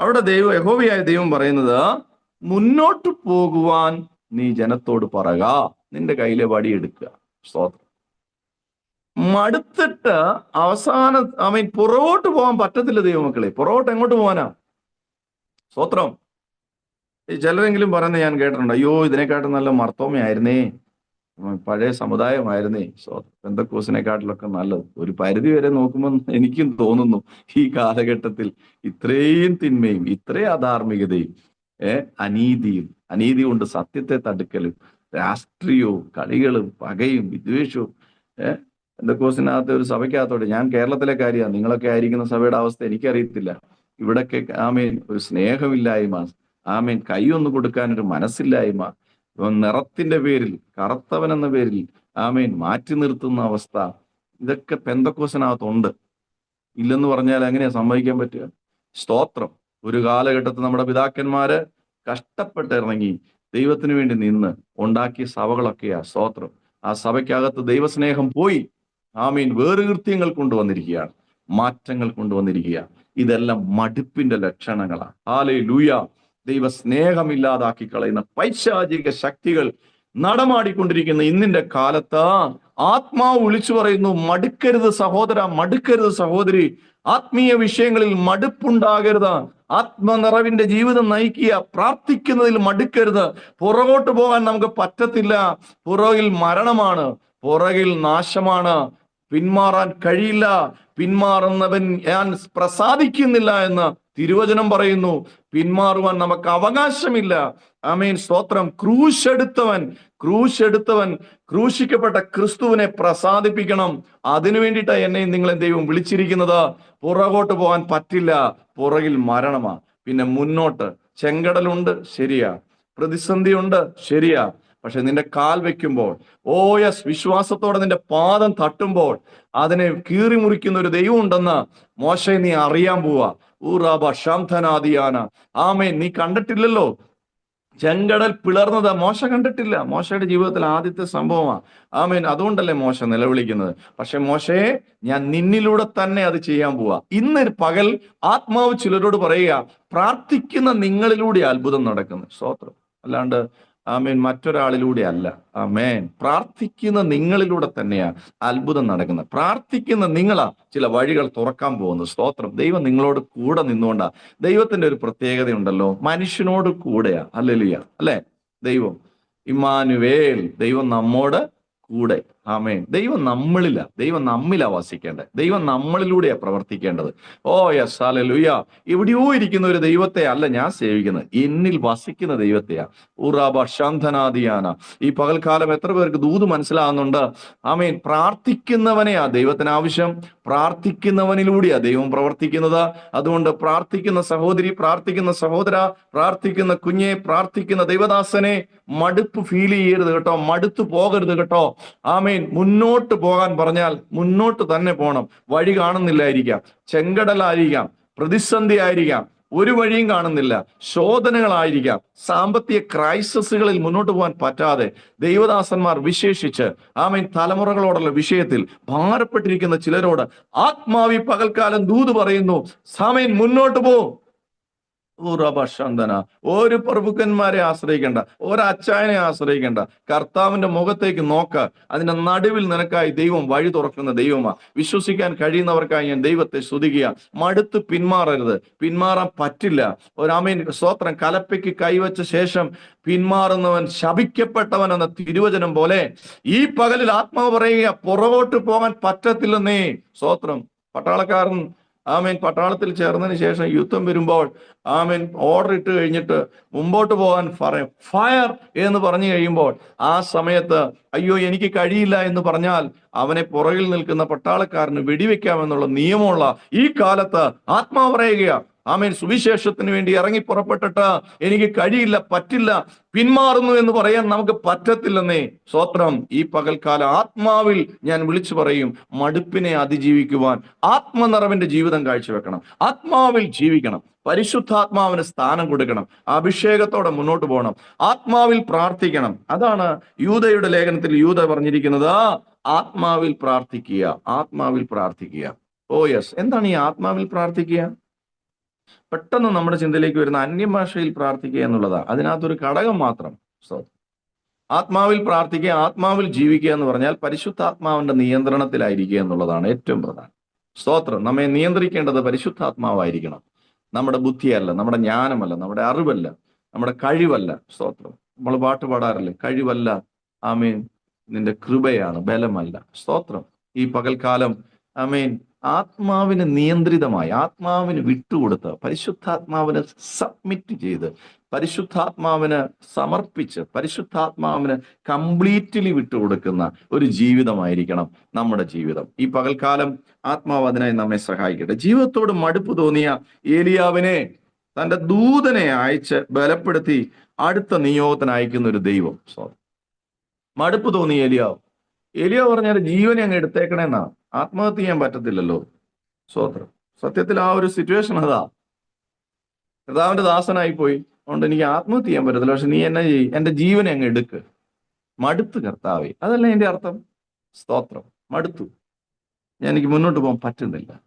അവിടെ ദൈവം യഹോവയായ ദൈവം പറയുന്നത് മുന്നോട്ട് പോകുവാൻ നീ ജനത്തോട് പറക. നിന്റെ കയ്യിലെ വടിയെടുക്കുക സ്തോത്രം. മടുത്തിട്ട് അവസാന അവൻ പുറകോട്ട് പോകാൻ പറ്റത്തില്ല ദൈവമക്കളെ. പുറകോട്ട് എങ്ങോട്ട് പോകാനാ? സ്തോത്രം. ഈ ചിലരെങ്കിലും പറയുന്നത് ഞാൻ കേട്ടിട്ടുണ്ട്. അയ്യോ ഇതിനെക്കാട്ടും നല്ല മർത്തോമയായിരുന്നേ. പഴയ സമുദായമായിരുന്നേ. സ്തോത്രം പെന്തക്കോസിനെക്കാട്ടിലൊക്കെ നല്ലത്. ഒരു പരിധി വരെ നോക്കുമ്പോൾ എനിക്കും തോന്നുന്നു ഈ കാലഘട്ടത്തിൽ ഇത്രയും തിന്മയും ഇത്രയും അധാർമികതയും ഏർ അനീതിയും അനീതി കൊണ്ട് സത്യത്തെ തടുക്കലും രാഷ്ട്രീയവും കളികളും പകയും വിദ്വേഷവും ഏഹ് എന്തൊക്കോസിനകത്ത് ഒരു സഭയ്ക്കകത്തോട്ട്. ഞാൻ കേരളത്തിലെ കാര്യമാണ്. നിങ്ങളൊക്കെ ആയിരിക്കുന്ന സഭയുടെ അവസ്ഥ എനിക്കറിയത്തില്ല. ഇവിടൊക്കെ ആമേൻ ഒരു സ്നേഹമില്ലായ്മ. ആമേൻ കൈയൊന്നു കൊടുക്കാൻ ഒരു മനസ്സില്ലായ്മ നിറത്തിന്റെ പേരിൽ കറുത്തവൻ എന്ന പേരിൽ ആമേൻ മാറ്റി നിർത്തുന്ന അവസ്ഥ. ഇതൊക്കെ പെന്തക്കോസിനകത്തുണ്ട്. ഇല്ലെന്ന് പറഞ്ഞാൽ എങ്ങനെയാ സംഭവിക്കാൻ പറ്റുക? സ്തോത്രം. ഒരു കാലഘട്ടത്തിൽ നമ്മുടെ പിതാക്കന്മാര് കഷ്ടപ്പെട്ടിറങ്ങി ദൈവത്തിന് വേണ്ടി നിന്ന് ഉണ്ടാക്കിയ സഭകളൊക്കെയാ സ്തോത്രം. ആ സഭയ്ക്കകത്ത് ദൈവസ്നേഹം പോയി. ആമീൻ. വേറുകൃത്യങ്ങൾ കൊണ്ടുവന്നിരിക്കുകയാണ്. മാറ്റങ്ങൾ കൊണ്ടുവന്നിരിക്കുകയാണ്. ഇതെല്ലാം മടുപ്പിന്റെ ലക്ഷണങ്ങളാണ്. ആലേ ലൂയ ദൈവ സ്നേഹമില്ലാതാക്കി കളയുന്ന പൈശാചിക ശക്തികൾ നടമാടിക്കൊണ്ടിരിക്കുന്ന ഇന്നിന്റെ കാലത്ത്. ആത്മാവ് വിളിച്ചു പറയുന്നു മടുക്കരുത് സഹോദര മടുക്കരുത് സഹോദരി. ആത്മീയ വിഷയങ്ങളിൽ മടുപ്പുണ്ടാകരുത്. ആത്മനിറവിന്റെ ജീവിതം നയിക്കുക. പ്രാർത്ഥിക്കുന്നതിൽ മടുക്കരുത്. പുറകോട്ട് പോകാൻ നമുക്ക് പറ്റത്തില്ല. പുറകിൽ മരണമാണ്. പുറകിൽ നാശമാണ്. പിന്മാറാൻ കഴിയില്ല. പിന്മാറുന്നവൻ ഞാൻ പ്രസാദിക്കുന്നില്ല എന്ന് തിരുവചനം പറയുന്നു. പിന്മാറുവാൻ നമുക്ക് അവകാശമില്ല. അമീൻ സ്തോത്രം. ക്രൂശെടുത്തവൻ ക്രൂശെടുത്തവൻ ക്രൂശ് ക്രൂശിക്കപ്പെട്ട ക്രിസ്തുവിനെ പ്രസാദിപ്പിക്കണം. അതിനു വേണ്ടിയിട്ടാണ് എന്നെയും നിങ്ങളെ ദൈവം വിളിച്ചിരിക്കുന്നത്. പുറകോട്ട് പോകാൻ പറ്റില്ല. പുറകിൽ മരണമാ. പിന്നെ മുന്നോട്ട്. ചെങ്കടലുണ്ട് ശരിയാ. പ്രതിസന്ധിയുണ്ട് ശരിയാ. പക്ഷെ നിന്റെ കാൽ വെക്കുമ്പോൾ ഓ യെസ് വിശ്വാസത്തോടെ നിന്റെ പാദം തട്ടുമ്പോൾ അതിനെ കീറി മുറിക്കുന്ന ഒരു ദൈവം ഉണ്ടെന്ന് മോശ നീ അറിയാൻ പോവാ. ഊറാബ ശാന്തനാദിയാന. ആമേ നീ കണ്ടിട്ടില്ലല്ലോ? ചെങ്കടൽ പിളർന്നത് മോശ കണ്ടിട്ടില്ല. മോശയുടെ ജീവിതത്തിൽ ആദ്യത്തെ സംഭവമാണ് ആമേൻ. അതുകൊണ്ടല്ലേ മോശ നിലവിളിക്കുന്നത്? പക്ഷെ മോശയെ ഞാൻ നിന്നിലൂടെ തന്നെ അത് ചെയ്യാൻ പോവാ. ഇന്ന് പകൽ ആത്മാവ് ചിലരോട് പറയുക പ്രാർത്ഥിക്കുന്ന നിങ്ങളിലൂടെ അത്ഭുതം നടക്കുന്നു. സ്തോത്രം. അല്ലാണ്ട് ആമേൻ. മറ്റൊരാളിലൂടെ അല്ല ആമേൻ. പ്രാർത്ഥിക്കുന്ന നിങ്ങളിലൂടെ തന്നെയാണ് അത്ഭുതം നടക്കുന്നത്. പ്രാർത്ഥിക്കുന്ന നിങ്ങളാ ചില വഴികൾ തുറക്കാൻ പോകുന്നത്. സ്തോത്രം. ദൈവം നിങ്ങളോട് കൂടെ നിന്നുകൊണ്ടാ. ദൈവത്തിന്റെ ഒരു പ്രത്യേകതയുണ്ടല്ലോ. മനുഷ്യനോട് കൂടെയാ. അല്ലെലിയ അല്ലെ? ദൈവം. ഇമാനുവേൽ ദൈവം നമ്മോട് കൂടെ. ആമേൻ. ദൈവം നമ്മളില ദൈവം നമ്മിലാ വസിക്കേണ്ടത്. ദൈവം നമ്മളിലൂടെയാ പ്രവർത്തിക്കേണ്ടത്. Oh yes hallelujah. എവിടെയോ ഇരിക്കുന്ന ഒരു ദൈവത്തെ അല്ല ഞാൻ സേവിക്കുന്നത്. എന്നിൽ വസിക്കുന്ന ദൈവത്തെയാ. ഉറാബ ശാന്തനാദിയാന. ഈ പകൽക്കാലം എത്ര പേർക്ക് ദൂത് മനസ്സിലാകുന്നുണ്ട്? ആമേൻ. പ്രാർത്ഥിക്കുന്നവനെയാ ദൈവത്തിന് ആവശ്യം. പ്രാർത്ഥിക്കുന്നവനിലൂടെയാ ദൈവം പ്രവർത്തിക്കുന്നത്. അതുകൊണ്ട് പ്രാർത്ഥിക്കുന്ന സഹോദരി പ്രാർത്ഥിക്കുന്ന സഹോദര പ്രാർത്ഥിക്കുന്ന കുഞ്ഞെ പ്രാർത്ഥിക്കുന്ന ദൈവദാസനെ മടുപ്പ് ഫീൽ ചെയ്യരുത് കേട്ടോ. മടുത്തു പോകരുത് കേട്ടോ. ആമേൻ മുന്നോട്ട് പോകാൻ പറഞ്ഞാൽ മുന്നോട്ട് തന്നെ പോകണം വഴി കാണുന്നില്ലായിരിക്കാം. ചെങ്കടലായിരിക്കാം. പ്രതിസന്ധി ആയിരിക്കാം ഒരു വഴിയും കാണുന്നില്ല. ശോധനകളായിരിക്കാം. സാമ്പത്തിക ക്രൈസിസുകളിൽ മുന്നോട്ട് പോകാൻ പറ്റാതെ ദൈവദാസന്മാർ വിശേഷിച്ച് ആമീൻ തലമുറകളോടുള്ള വിഷയത്തിൽ ഭാരപ്പെട്ടിരിക്കുന്ന ചിലരോട് ആത്മാവി പകൽക്കാലം ദൂത് പറയുന്നു സാമീൻ മുന്നോട്ട് പോ. ഊറബശന്തന ഒരു പ്രഭുക്കന്മാരെ ആശ്രയിക്കേണ്ട. ഒരച്ചായനെ ആശ്രയിക്കേണ്ട. കർത്താവിന്റെ മുഖത്തേക്ക് നോക്ക. അതിന്റെ നടുവിൽ നിനക്കായി ദൈവം വഴി തുറക്കുന്ന ദൈവമാ. വിശ്വസിക്കാൻ കഴിയുന്നവർക്കായി ഞാൻ ദൈവത്തെ സ്തുതിക്കുക. മടുത്ത് പിന്മാറരുത്. പിന്മാറാൻ പറ്റില്ല. ഒരാമീൻ സ്തോത്രം. കലപ്പയ്ക്ക് കൈവച്ച ശേഷം പിന്മാറുന്നവൻ ശപിക്കപ്പെട്ടവൻ എന്ന തിരുവചനം പോലെ ഈ പകലിൽ ആത്മാവ് പറയുക പുറകോട്ട് പോകാൻ പറ്റത്തില്ലെന്നേ സ്തോത്രം. പട്ടാളക്കാരൻ ആമേൻ പട്ടാളത്തിൽ ചേർന്നതിന് ശേഷം യുദ്ധം വരുമ്പോൾ ആമേൻ. ഓർഡർ ഇട്ട് കഴിഞ്ഞിട്ട് മുമ്പോട്ട് പോകാൻ പറയും. ഫയർ എന്ന് പറഞ്ഞു കഴിയുമ്പോൾ ആ സമയത്ത് അയ്യോ എനിക്ക് കഴിയില്ല എന്ന് പറഞ്ഞാൽ അവനെ പുറകിൽ നിൽക്കുന്ന പട്ടാളക്കാരന് വെടിവെക്കാമെന്നുള്ള നിയമമുള്ള ഈ കാലത്ത് ആത്മാവ് പറയുക ആമേൻ. സുവിശേഷത്തിന് വേണ്ടി ഇറങ്ങി പുറപ്പെട്ടിട്ട് എനിക്ക് കഴിയില്ല പറ്റില്ല പിന്മാറുന്നു എന്ന് പറയാൻ നമുക്ക് പറ്റത്തില്ലെന്നേ. സ്വത്രം ഈ പകൽക്കാലം ആത്മാവിൽ ഞാൻ വിളിച്ചു പറയും മടുപ്പിനെ അതിജീവിക്കുവാൻ ആത്മനിറവിന്റെ ജീവിതം കാഴ്ചവെക്കണം ആത്മാവിൽ ജീവിക്കണം. പരിശുദ്ധാത്മാവിന് സ്ഥാനം കൊടുക്കണം. അഭിഷേകത്തോടെ മുന്നോട്ട് പോകണം. ആത്മാവിൽ പ്രാർത്ഥിക്കണം. അതാണ് യൂതയുടെ ലേഖനത്തിൽ യൂത പറഞ്ഞിരിക്കുന്നത് ആത്മാവിൽ പ്രാർത്ഥിക്കുക. ആത്മാവിൽ പ്രാർത്ഥിക്കുക. Oh yes. എന്താണ് ഈ ആത്മാവിൽ പ്രാർത്ഥിക്കുക? പെട്ടെന്ന് നമ്മുടെ ചിന്തയിലേക്ക് വരുന്ന അന്യഭാഷയിൽ പ്രാർത്ഥിക്കുക എന്നുള്ളതാണ് അതിനകത്തൊരു ഘടകം മാത്രം. ആത്മാവിൽ പ്രാർത്ഥിക്കുക ആത്മാവിൽ ജീവിക്കുക എന്ന് പറഞ്ഞാൽ പരിശുദ്ധാത്മാവിന്റെ നിയന്ത്രണത്തിലായിരിക്കുക എന്നുള്ളതാണ് ഏറ്റവും പ്രധാനം. സ്തോത്രം. നമ്മെ നിയന്ത്രിക്കേണ്ടത് പരിശുദ്ധാത്മാവായിരിക്കണം. നമ്മുടെ ബുദ്ധിയല്ല നമ്മുടെ ജ്ഞാനമല്ല നമ്മുടെ അറിവല്ല നമ്മുടെ കഴിവല്ല. സ്തോത്രം. നമ്മൾ പാട്ട് പാടാറില്ലേ? കഴിവല്ല. ആമീൻ. നിന്റെ കൃപയാണ് ബലമല്ല. സ്തോത്രം. ഈ പകൽക്കാലം ആമീൻ. മീൻ ആത്മാവിന് നിയന്ത്രിതമായി ആത്മാവിന് വിട്ടുകൊടുത്ത് പരിശുദ്ധാത്മാവിന് സബ്മിറ്റ് ചെയ്ത് പരിശുദ്ധാത്മാവിന് സമർപ്പിച്ച് പരിശുദ്ധാത്മാവിന് കംപ്ലീറ്റ്ലി വിട്ടുകൊടുക്കുന്ന ഒരു ജീവിതമായിരിക്കണം നമ്മുടെ ജീവിതം. ഈ പകൽക്കാലം ആത്മാവ് അതിനായി നമ്മെ സഹായിക്കട്ടെ. ജീവിതത്തോട് മടുപ്പ് തോന്നിയ ഏലിയാവിനെ തന്റെ ദൂതനെ അയച്ച് ബലപ്പെടുത്തി അടുത്ത നിയോഗത്തിന് അയക്കുന്ന ഒരു ദൈവം. സോ മടുപ്പ് തോന്നിയ ഏലിയാവ്. ഏലിയാവ് പറഞ്ഞാൽ ജീവനെ അങ്ങ് എടുത്തേക്കണേന്നാ. ആത്മഹത്യ ചെയ്യാൻ പറ്റത്തില്ലല്ലോ. സ്വോത്രം. സത്യത്തിൽ ആ ഒരു സിറ്റുവേഷൻ അതാ. കർത്താവിന്റെ ദാസനായി പോയി അതുകൊണ്ട് എനിക്ക് ആത്മഹത്യ ചെയ്യാൻ പറ്റത്തില്ല. പക്ഷെ നീ എന്നെ ചെയ്യ്. എന്റെ ജീവനെ അങ്ങ് എടുക്ക്. മടുത്ത് കർത്താവെ. അതല്ല എന്റെ അർത്ഥം? സ്തോത്രം. മടുത്തു. ഞാൻ എനിക്ക് മുന്നോട്ട് പോകാൻ പറ്റുന്നില്ല.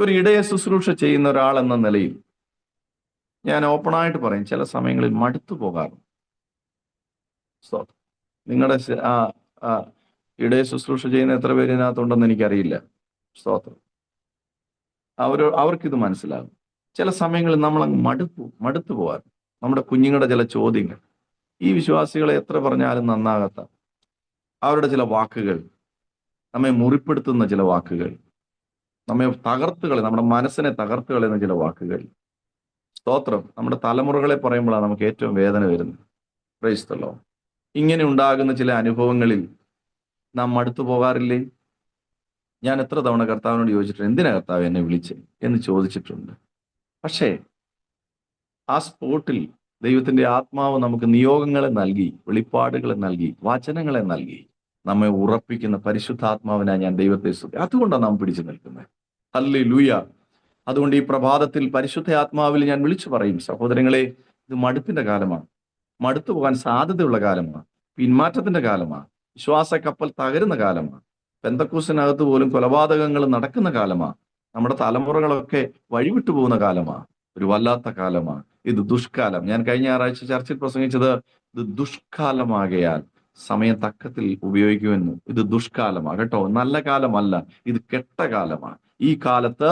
ഒരു ഇടയ ശുശ്രൂഷ ചെയ്യുന്ന ഒരാൾ എന്ന നിലയിൽ ഞാൻ ഓപ്പണായിട്ട് പറയും ചില സമയങ്ങളിൽ മടുത്തു പോകാറുണ്ട്. സ്തോത്രം. നിങ്ങളുടെ ആ ഇടയ ശുശ്രൂഷ ചെയ്യുന്ന എത്ര പേര് ഇതിനകത്തുണ്ടെന്ന് എനിക്കറിയില്ല. സ്തോത്രം. അവർ അവർക്കിത് മനസ്സിലാകും. ചില സമയങ്ങളിൽ നമ്മൾ അങ്ങ് മടുത്തു മടുത്തു പോകാൻ നമ്മുടെ കുഞ്ഞുങ്ങളുടെ ചില ചോദ്യങ്ങൾ. ഈ വിശ്വാസികളെ എത്ര പറഞ്ഞാലും നന്നാകാത്ത. അവരുടെ ചില വാക്കുകൾ. നമ്മെ മുറിപ്പെടുത്തുന്ന ചില വാക്കുകൾ. നമ്മെ തകർത്തുകളെ നമ്മുടെ മനസ്സിനെ തകർത്ത് കളയുന്ന ചില വാക്കുകൾ. സ്തോത്രം. നമ്മുടെ തലമുറകളെ പറയുമ്പോഴാണ് നമുക്ക് ഏറ്റവും വേദന വരുന്നത്. ക്രൈസ്തലോ ഇങ്ങനെ ഉണ്ടാകുന്ന ചില അനുഭവങ്ങളിൽ നാം മടുത്തു പോകാറില്ലേ? ഞാൻ എത്ര തവണ കർത്താവിനോട് ചോദിച്ചിട്ടുണ്ട് എന്തിനാ കർത്താവ് എന്നെ വിളിച്ച്? എന്ന് ചോദിച്ചിട്ടുണ്ട്. പക്ഷേ ആ സ്പോട്ടിൽ ദൈവത്തിന്റെ ആത്മാവ് നമുക്ക് നിയോഗങ്ങളെ നൽകി വെളിപ്പാടുകളെ നൽകി വചനങ്ങളെ നൽകി നമ്മെ ഉറപ്പിക്കുന്ന പരിശുദ്ധാത്മാവിനായി ഞാൻ ദൈവത്തെ സ്തുതി അതുകൊണ്ടാണ് നാം പിടിച്ചു നിൽക്കുന്നത്. അല്ലേ ലൂയ അതുകൊണ്ട് ഈ പ്രഭാതത്തിൽ പരിശുദ്ധ ആത്മാവിൽ ഞാൻ വിളിച്ചു പറയും സഹോദരങ്ങളെ ഇത് മടുപ്പിന്റെ കാലമാണ്. മടുത്തു പോകാൻ സാധ്യതയുള്ള കാലമാണ്. പിന്മാറ്റത്തിന്റെ കാലമാണ്. വിശ്വാസ കപ്പൽ തകരുന്ന കാലമാണ്. പെന്തക്കൂസിനകത്ത് പോലും കൊലപാതകങ്ങൾ നടക്കുന്ന കാലമാണ്. നമ്മുടെ തലമുറകളൊക്കെ വഴിവിട്ടു പോകുന്ന കാലമാണ്. ഒരു വല്ലാത്ത കാലമാണ്. ഇത് ദുഷ്കാലം. ഞാൻ കഴിഞ്ഞ ഞായറാഴ്ച ചർച്ചിൽ പ്രസംഗിച്ചത് ഇത് ദുഷ്കാലമാകയാൽ സമയം തക്കത്തിൽ ഉപയോഗിക്കുമെന്ന്. ഇത് ദുഷ്കാലമാണ് കേട്ടോ. നല്ല കാലമല്ല. ഇത് കെട്ട കാലമാണ്. ഈ കാലത്ത്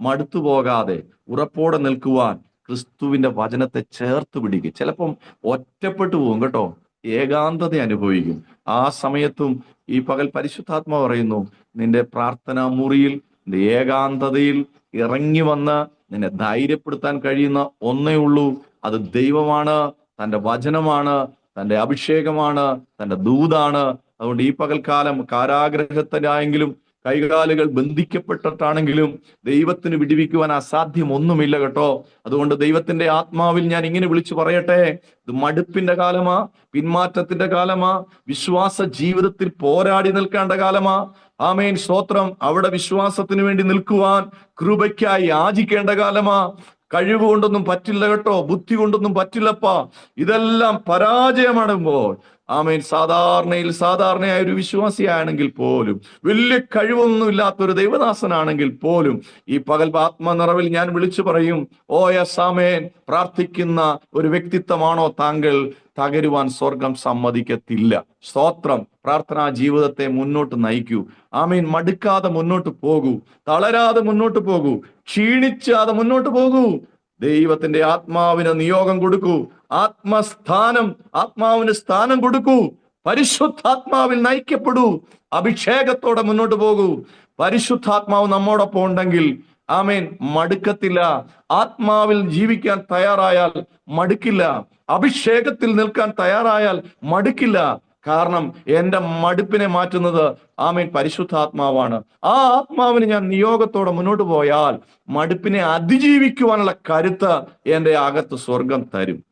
മടുത്തു പോകാതെ ഉറപ്പോടെ നിൽക്കുവാൻ ക്രിസ്തുവിന്റെ വചനത്തെ ചേർത്ത് പിടിക്കും ചിലപ്പം ഒറ്റപ്പെട്ടു പോകും കേട്ടോ. ഏകാന്തത അനുഭവിക്കും. ആ സമയത്തും ഈ പകൽ പരിശുദ്ധാത്മ പറയുന്നു നിന്റെ പ്രാർത്ഥനാ മുറിയിൽ നിന്റെ ഏകാന്തതയിൽ ഇറങ്ങി വന്ന് നിന്നെ ധൈര്യപ്പെടുത്താൻ കഴിയുന്ന ഒന്നേ ഉള്ളൂ. അത് ദൈവമാണ് തന്റെ വചനമാണ് തന്റെ അഭിഷേകമാണ് തന്റെ ദൂതാണ്. അതുകൊണ്ട് ഈ പകൽക്കാലം കാരാഗ്രഹത്തിലായെങ്കിലും കൈകാലുകൾ ബന്ധിക്കപ്പെട്ടിട്ടാണെങ്കിലും ദൈവത്തിന് വിടിവിക്കുവാൻ അസാധ്യം ഒന്നുമില്ല കേട്ടോ. അതുകൊണ്ട് ദൈവത്തിന്റെ ആത്മാവിൽ ഞാൻ ഇങ്ങനെ വിളിച്ചു പറയട്ടെ. ഇത് മടുപ്പിന്റെ കാലമാ പിന്മാറ്റത്തിന്റെ കാലമാ വിശ്വാസ ജീവിതത്തിൽ പോരാടി നിൽക്കേണ്ട കാലമാ. ആമേൻ. സ്തോത്രം. അവിടെ വിശ്വാസത്തിന് വേണ്ടി നിൽക്കുവാൻ കൃപയ്ക്കായി യാചിക്കേണ്ട കാലമാ. കഴിവ് കൊണ്ടൊന്നും പറ്റില്ല കേട്ടോ ബുദ്ധി കൊണ്ടൊന്നും പറ്റില്ലപ്പാ. ഇതെല്ലാം പരാജയമാടുമ്പോൾ ആമേൻ സാധാരണയിൽ സാധാരണയായ ഒരു വിശ്വാസിയാണെങ്കിൽ പോലും വലിയ കഴിവൊന്നും ഇല്ലാത്ത ഒരു ദൈവദാസനാണെങ്കിൽ പോലും ഈ പകൽ ആത്മനിറവിൽ ഞാൻ വിളിച്ചു പറയും ഓ എസ് ആമേൻ. പ്രാർത്ഥിക്കുന്ന ഒരു വ്യക്തിത്വമാണോ താങ്കൾ തകരുവാൻ സ്വർഗം സമ്മതിക്കത്തില്ല. സ്തോത്രം. പ്രാർത്ഥനാ ജീവിതത്തെ മുന്നോട്ട് നയിക്കൂ. ആമീൻ. മടുക്കാതെ മുന്നോട്ട് പോകൂ. തളരാതെ മുന്നോട്ട് പോകൂ. ക്ഷീണിച്ചാതെ മുന്നോട്ട് പോകൂ. ദൈവത്തിന്റെ ആത്മാവിന് നിയോഗം കൊടുക്കൂ. ആത്മസ്ഥാനം ആത്മാവിന് സ്ഥാനം കൊടുക്കൂ. പരിശുദ്ധാത്മാവിൽ നയിക്കപ്പെടൂ. അഭിഷേകത്തോടെ മുന്നോട്ട് പോകൂ. പരിശുദ്ധാത്മാവ് നമ്മോടൊപ്പം ഉണ്ടെങ്കിൽ ആമേൻ മടുക്കത്തില്ല. ആത്മാവിൽ ജീവിക്കാൻ തയ്യാറായാൽ മടുക്കില്ല. അഭിഷേകത്തിൽ നിൽക്കാൻ തയ്യാറായാൽ മടുക്കില്ല. കാരണം എന്റെ മടുപ്പിനെ മാറ്റുന്നത് ആമേൻ പരിശുദ്ധാത്മാവാണ്. ആ ആത്മാവിന് ഞാൻ നിയോഗത്തോടെ മുന്നോട്ട് പോയാൽ മടുപ്പിനെ അതിജീവിക്കുവാനുള്ള കരുത്ത് എന്റെ അകത്ത് സ്വർഗം തരും.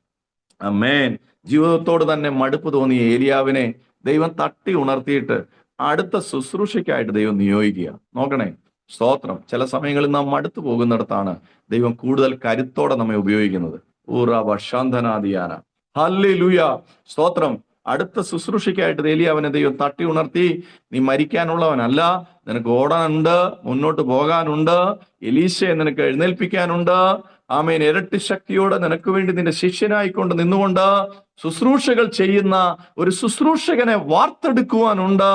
അമ്മേൻ ജീവിതത്തോട് തന്നെ മടുപ്പ് തോന്നിയ ഏലിയാവിനെ ദൈവം തട്ടി ഉണർത്തിയിട്ട് അടുത്ത ശുശ്രൂഷയ്ക്കായിട്ട് ദൈവം നിയോഗിക്കുക. നോക്കണേ സ്തോത്രം. ചില സമയങ്ങളിൽ നാം മടുത്തു പോകുന്നിടത്താണ് ദൈവം കൂടുതൽ കരുത്തോടെ നമ്മെ ഉപയോഗിക്കുന്നത്. ഊറ ഭക്ഷാന്തനാദിയാന ഹല്ലി ലുയ സ്തോത്രം. അടുത്ത ശുശ്രൂഷയ്ക്കായിട്ട് ഏലിയാവനെ ദൈവം തട്ടി ഉണർത്തി നീ മരിക്കാനുള്ളവനല്ല നിനക്ക് ഓടാനുണ്ട് മുന്നോട്ട് പോകാനുണ്ട് എലീശയെ നിനക്ക് എഴുന്നേൽപ്പിക്കാനുണ്ട് ആമേൻ. ഇരട്ടി ശക്തിയോടെ നിനക്ക് വേണ്ടി നിന്റെ ശിഷ്യനായിക്കൊണ്ട് നിന്നുകൊണ്ട് ശുശ്രൂഷകൾ ചെയ്യുന്ന ഒരു ശുശ്രൂഷകനെ വാർത്തെടുക്കുവാനുണ്ട്.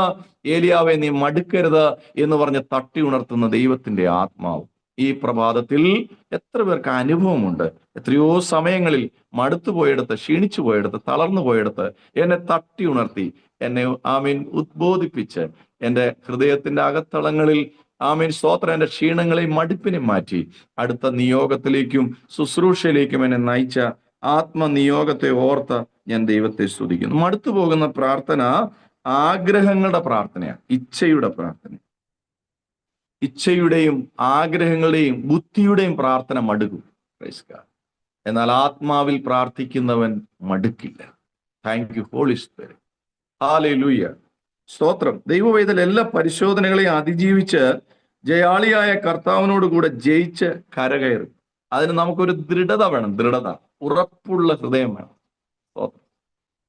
ഏലിയാവെ നീ മടുക്കരുത് എന്ന് പറഞ്ഞ് തട്ടി ഉണർത്തുന്ന ദൈവത്തിന്റെ ആത്മാവ്. ഈ പ്രഭാതത്തിൽ എത്ര പേർക്ക് അനുഭവമുണ്ട്? എത്രയോ സമയങ്ങളിൽ മടുത്തു പോയെടുത്ത് ക്ഷീണിച്ചു പോയെടുത്ത് തളർന്നു പോയെടുത്ത് എന്നെ തട്ടി ഉണർത്തി എന്നെ ആമീൻ ഉദ്ബോധിപ്പിച്ച് എന്റെ ഹൃദയത്തിന്റെ അകത്തളങ്ങളിൽ ആമീൻ സ്തോത്രം എന്റെ ക്ഷീണങ്ങളെയും മടുപ്പിനെയും മാറ്റി. അടുത്ത നിയോഗത്തിലേക്കും ശുശ്രൂഷയിലേക്കും എന്നെ നയിച്ച ആത്മനിയോഗത്തെ ഓർത്ത് ഞാൻ ദൈവത്തെ സ്തുതിക്കുന്നു. മടുത്തു പോകുന്ന പ്രാർത്ഥന ആഗ്രഹങ്ങളുടെ പ്രാർത്ഥനയാണ് ഇച്ഛയുടെ പ്രാർത്ഥന. ഇച്ഛയുടെയും ആഗ്രഹങ്ങളുടെയും ബുദ്ധിയുടെയും പ്രാർത്ഥന മടുക്കും. എന്നാൽ ആത്മാവിൽ പ്രാർത്ഥിക്കുന്നവൻ മടുക്കില്ല. Thank you holy spirit hallelujah സ്തോത്രം. ദൈവവേദൽ എല്ലാ പരിശോധനകളെയും അതിജീവിച്ച് ജയാളിയായ കർത്താവിനോട് കൂടെ ജയിച്ച് കരകയറും. അതിന് നമുക്കൊരു ദൃഢത വേണം ദൃഢത. ഉറപ്പുള്ള ഹൃദയം വേണം. സ്തോത്രം.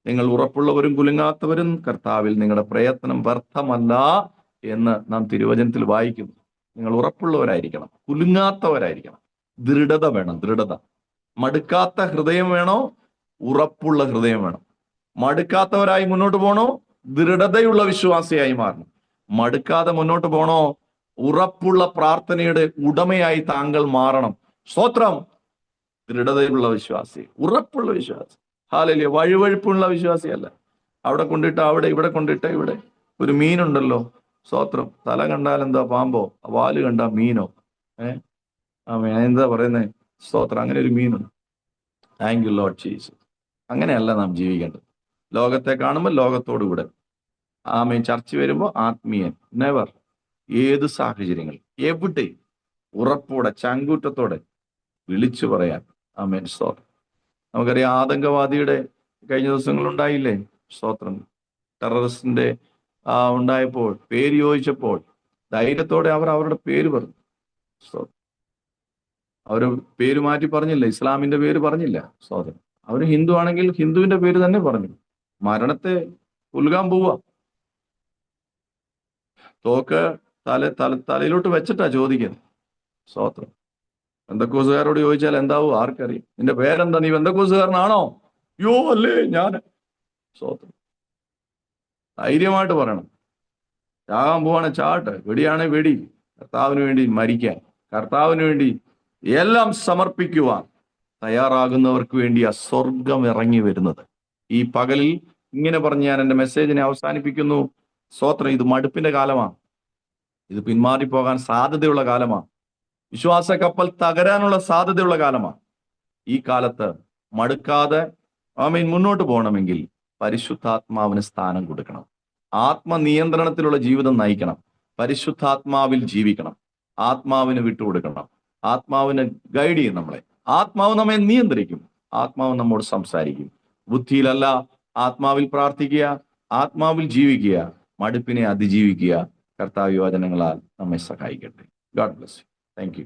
നിങ്ങൾ ഉറപ്പുള്ളവരും കുലുങ്ങാത്തവരും കർത്താവിൽ നിങ്ങളുടെ പ്രയത്നം വ്യർത്ഥമല്ല എന്ന് നാം തിരുവചനത്തിൽ വായിക്കുന്നു. നിങ്ങൾ ഉറപ്പുള്ളവരായിരിക്കണം. കുലുങ്ങാത്തവരായിരിക്കണം. ദൃഢത വേണം ദൃഢത. മടുക്കാത്ത ഹൃദയം വേണോ? ഉറപ്പുള്ള ഹൃദയം വേണം. മടുക്കാത്തവരായി മുന്നോട്ട് പോകണോ ദൃഢതയുള്ള വിശ്വാസിയായി മാറണം. മടുക്കാതെ മുന്നോട്ട് പോകണോ ഉറപ്പുള്ള പ്രാർത്ഥനയുടെ ഉടമയായി താങ്കൾ മാറണം. സ്തോത്രം. ദൃഢതയുള്ള വിശ്വാസി ഉറപ്പുള്ള വിശ്വാസി. ഹാലല്ലേ വഴുവഴുപ്പുള്ള വിശ്വാസിയല്ല. അവിടെ കൊണ്ടിട്ട് അവിടെ ഇവിടെ കൊണ്ടിട്ട് ഇവിടെ. ഒരു മീനുണ്ടല്ലോ. സ്തോത്രം തല കണ്ടാൽ എന്താ പാമ്പോ? വാൽ കണ്ടാ മീനോ? ഏഹ് ആ എന്താ പറയുന്നത് സ്തോത്രം അങ്ങനെ ഒരു മീനുണ്ട് താങ്ക് യു ലോഡ് ചെയ്സ് അങ്ങനെയല്ല നാം ജീവിക്കേണ്ടത്. ലോകത്തെ കാണുമ്പോൾ ലോകത്തോടു കൂടെ. ആമേ ചർച്ച വരുമ്പോൾ ആത്മീയൻ. നെവർ ഏത് സാഹചര്യങ്ങൾ എവിടെ? ഉറപ്പോടെ ചങ്കൂറ്റത്തോടെ വിളിച്ചു പറയാൻ. ആമേൻ. സ്തോത്രം നമുക്കറിയാം ആതങ്കവാദിയുടെ കഴിഞ്ഞ ദിവസങ്ങളുണ്ടായില്ലേ സ്തോത്രം ടെററിസ്റ്റിന്റെ ഉണ്ടായപ്പോൾ പേര് ചോദിച്ചപ്പോൾ ധൈര്യത്തോടെ അവർ അവരുടെ പേര് പറഞ്ഞു. അവർ പേര് മാറ്റി പറഞ്ഞില്ല ഇസ്ലാമിന്റെ പേര് പറഞ്ഞില്ല സ്വാതന്ത്ര്യം അവർ ഹിന്ദു ആണെങ്കിൽ ഹിന്ദുവിന്റെ പേര് തന്നെ പറഞ്ഞു. മരണത്തെ ഉൽകാൻ പോവുക. തോക്ക് തല തല തലയിലോട്ട് വെച്ചിട്ടാ ചോദിക്കുന്നത്. സ്തോത്രം ബന്ധക്കോസുകാരോട് ചോദിച്ചാൽ എന്താവും? ആർക്കറിയാം. നിന്റെ പേരെന്താ? നീ ബന്ധക്കോസുകാരനാണോ? യോ അല്ലേ ഞാൻ സ്തോത്രം ധൈര്യമായിട്ട് പറയണം. ചാകാൻ പോവാണ് ചാട്ട്. വെടിയാണെ വെടി. കർത്താവിന് വേണ്ടി മരിക്കാൻ. കർത്താവിന് വേണ്ടി എല്ലാം സമർപ്പിക്കുവാൻ തയ്യാറാകുന്നവർക്ക് വേണ്ടി ആ സ്വർഗം ഇറങ്ങി വരുന്നത്. ഈ പകലിൽ ഇങ്ങനെ പറഞ്ഞ് ഞാൻ എന്റെ മെസ്സേജിനെ അവസാനിപ്പിക്കുന്നു. സ്വോത്രം ഇത് മടുപ്പിന്റെ കാലമാണ്. ഇത് പിന്മാറിപ്പോകാൻ സാധ്യതയുള്ള കാലമാണ്. വിശ്വാസ കപ്പൽ തകരാനുള്ള സാധ്യതയുള്ള കാലമാണ്. ഈ കാലത്ത് മടുക്കാതെ ആമീൻ മുന്നോട്ട് പോകണമെങ്കിൽ പരിശുദ്ധാത്മാവിന് സ്ഥാനം കൊടുക്കണം. ആത്മനിയന്ത്രണത്തിലുള്ള ജീവിതം നയിക്കണം. പരിശുദ്ധാത്മാവിൽ ജീവിക്കണം. ആത്മാവിന് വിട്ടുകൊടുക്കണം. ആത്മാവിന് ഗൈഡ് ചെയ്യും നമ്മളെ. ആത്മാവ് നമ്മെ നിയന്ത്രിക്കും. ആത്മാവ് നമ്മോട് സംസാരിക്കും. ബുദ്ധിയിലല്ല ആത്മാവിൽ പ്രാർത്ഥിക്കുക. ആത്മാവിൽ ജീവിക്കുക. മടുപ്പിനെ അതിജീവിക്കുക. കർത്താവ് യോജനങ്ങളാൽ നമ്മെ സഹായിക്കട്ടെ. God bless you thank you